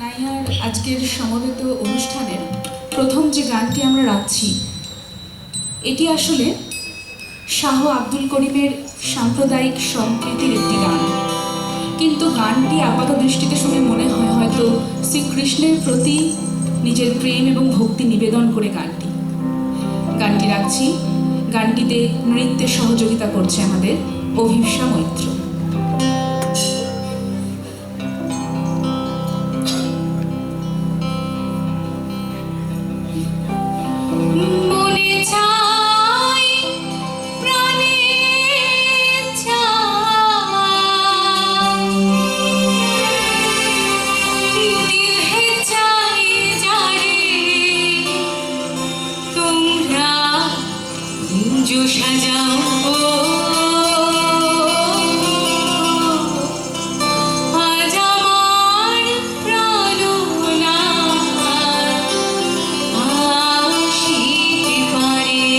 নাইয়ার আজকের সমবেত অনুষ্ঠানের প্রথম যে গানটি আমরা রাখছি, এটি আসলে শাহ আব্দুল করিমের সাম্প্রদায়িক সম্প্রীতির একটি গান। কিন্তু গানটি আপাত দৃষ্টিতে শুনে মনে হয় হয়তো শ্রীকৃষ্ণের প্রতি নিজের প্রেম এবং ভক্তি নিবেদন করে গানটি। গানটি রাখছি। গানটিতে নৃত্যে সহযোগিতা করছে আমাদের অভিষা মৈত্র। পুজো সাজাও। আজ আমার প্রাণনা আসিতে পারে।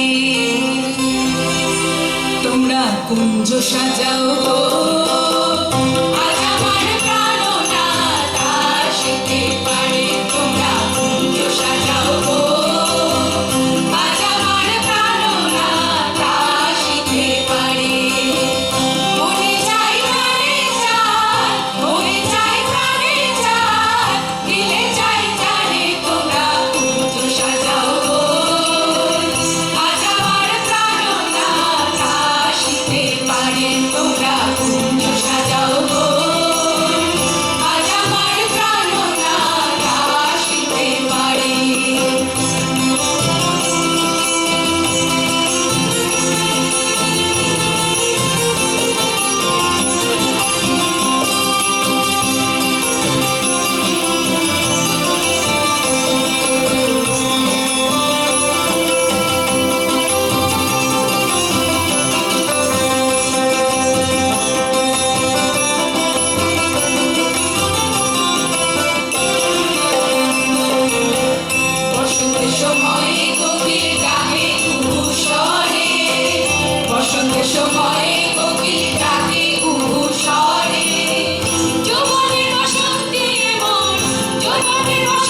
তোমরা কুঞ্জ সাজাও। Thank you.